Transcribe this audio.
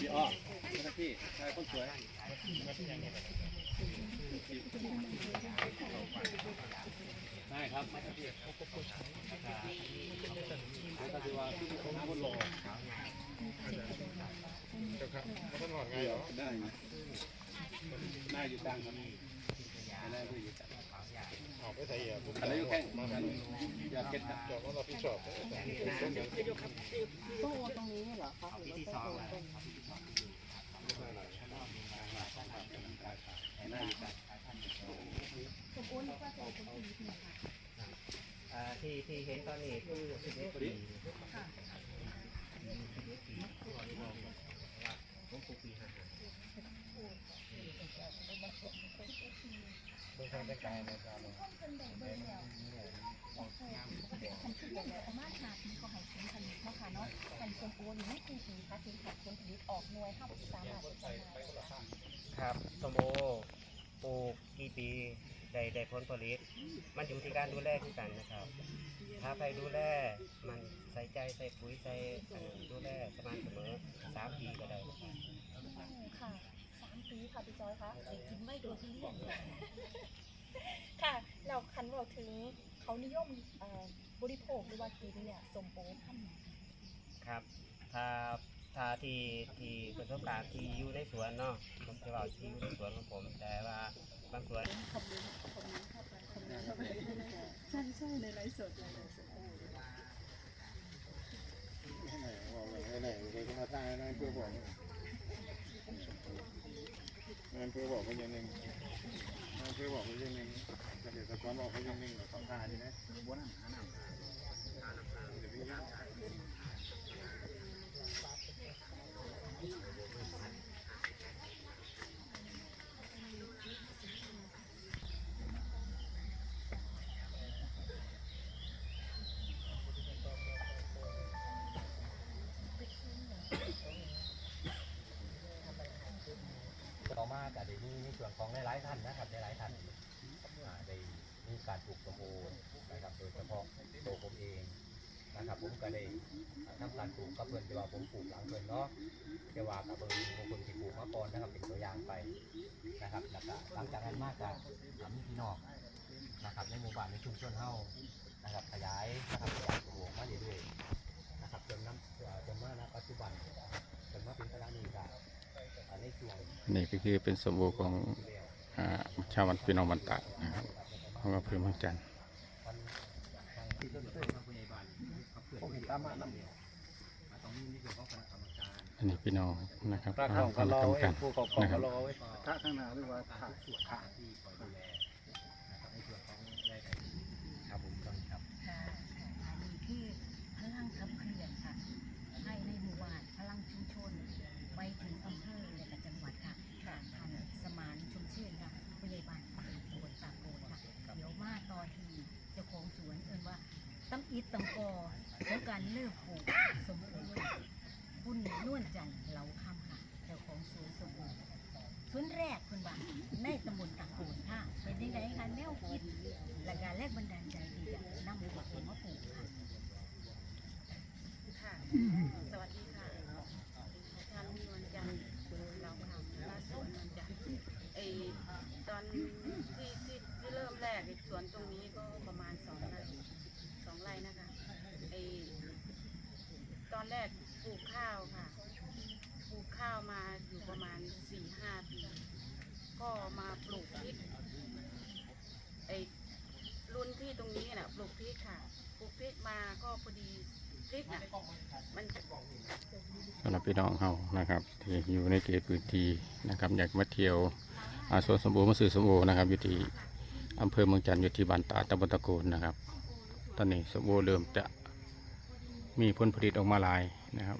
พี่อ้อพี่ชายคนสวยได้ครับไม่ครับพี่ก็คือว่าพี่คนคนรอเจ้าครับมาต้นหอดไงเหรอได้ไหมได้อยู่กลางครับได้ด้วยอยู่กลาง ไปใส่ยียบอะไรอยู่แข้งกันอยากเก็ตครับจอดว่าเราพี่ชอบต่ต้นยังต้องโอนตรงนี้เหรอคะหรือว่าต้องโอนตรงได้อยู่กลางที่ที่เห็นตอนนี้คือสิบเอ็ดปีผมปลูกปีห้าห้า เบื้องต้นเป็นกายในการ คันที่เป็นประมาณหาปีเขาให้ผลผลิตนาะค่ะเนาะคันส้มโอนี่ไม่กี่ปีคะถึงผลผลิตออกหน่วยเข้าสามารถจำหน่ายได้ครับสมโอปลูกกี่ปีได้ได้ผลผลิต มันอยู่ที่การดูแลที่กันนะครับ ถ้าไปดูแลมันใส่ใจใส่ปุ๋ยใส่อันดูแลสม่ำเสมอสามปีก็ได้ค่ะสามปีค่ะพี่จอยคะเด็กกินไม่โดนเลี่ยนค่ะเราคันเราถึง เขานิยมเอ่อบริโภคหรือว่ากินเนี่ยส้มโอพันธุ์ไหนครับถ้าถ้าที่ที่ประสบการณ์ที่อยู่ในสวนเนาะผมจะบอกที่อยู่ในสวนของผม แต่ว่าบางสวนใช่ใช่ในไลฟ์สดในไลฟ์สดไหนบอกเลยไหนเลยก็มาทางนั่นเพื่อบอก นั่นเพื่อบอกเขาอย่างหนึ่งนั่นเพื่อบอกเขาอย่างหนึ่งเกษตรกรบอกเขาอย่างหนึ่งสองทางนี่นะต่อมาก็ได้มีใน ส่วนของหลายๆท่านนะครับหลายๆท่านอ่าได้มีการปลูกสมโอนะครับโดยเฉพาะตัวผมเองนะครับผมก็ได้ทำการปลูกกับเพื่อนที่ว่าผมปลูกหลังเพื่อนเนาะแต่ว่ากับเพื่อนบางคนที่ปลูกมาก่อนนะครับเป็นตัวอย่างไปนะครับแล้วก็หลังจากนั้นมากกับมีพี่น้องนะครับในหมู่บ้านในชุมชนเฮานะครับขยายนะครับขยายตัวมาเรื่อยๆนะครับจนน้ำเอ่อจนมาณปัจจุบันจนมาเป็นขณะนี้ก็อ่าในช่วง นี่ก็คือเป็นสมบูรณ์ของอชาวบ้านพี่น้องบันตะนะครับของอำเภอเมืองจันทร์ที่ต้นเต้นมาผู้ใหญ่บ้านครับเพื่อนผมตามมานำเนี่ยตรงนี้นี่คือเขาคณะกรรมการอันนี้พี่น้องนะครับปลาคเข้าณะก็กรรมการนะครับรอไว้ท่าข้างหน้าหรือว่าท่าส่วนขาที่คอยดูแลนะครับในส่วนของแรครับผมครับค่ะค่ะอันนี้คือพลังขับเคลื่อนค่ะภายในหมู่บ้านพลังชุมชน ไปถึงอำเภอและก็จังหวัดค่ะค่ะท่านสมานชมชื่นค่ะผู้ใหญ่บ้านตากโกนตากโกนค่ะ เดี๋ยวมาตอนที่เจ้าของสวนเอิ้นว่าตั้ม อิตตังกอของการเลิกปลูกสมโอคุณนวลจันทร์เหลาคำค่ะเจ้าของสวนสมโอสวนแรกคุณว่าในตำบลตะกโกนค่ะเป็นยังไงคะแนวคิด และการแรกบันดาลใจที่จะนำหัวผมมาปลูกค่ะ ค่ะ สวัสดีค่ะทางนวลจันทร์เราค่ะมาสวนนวลจันทร์ไอตอนที่ที่ที่เริ่มแรกไอ้สวนตรงนี้ก็ประมาณสองไร่สองไร่นะคะไอต อนแรกปลูกข้าวค่ะ ปลูกข้าวมาอยู่ประมาณสี่ห้าปี ก็มาปลูกพริกไอรุ่นที่ตรงนี้น่ะปลูกพริกค่ะ ปลูกพริกมาก็พอดีพริกน่ะมันสำหรับพี่น้องเฮานะครับ ที่อยู่ในเขตพื้นที่นะครับ อยากมาเที่ยวอาสวนสมบูรณ์มาซื้อสมบูรณ์นะครับอยู่ที่อำเภอเมืองจันทร์อยู่ที่บ้านตาตำบลตะโกนนะครับ ตอนนี้สมบูรณ์เริ่มจะ มีผลผลิตออกมาหลายนะครับ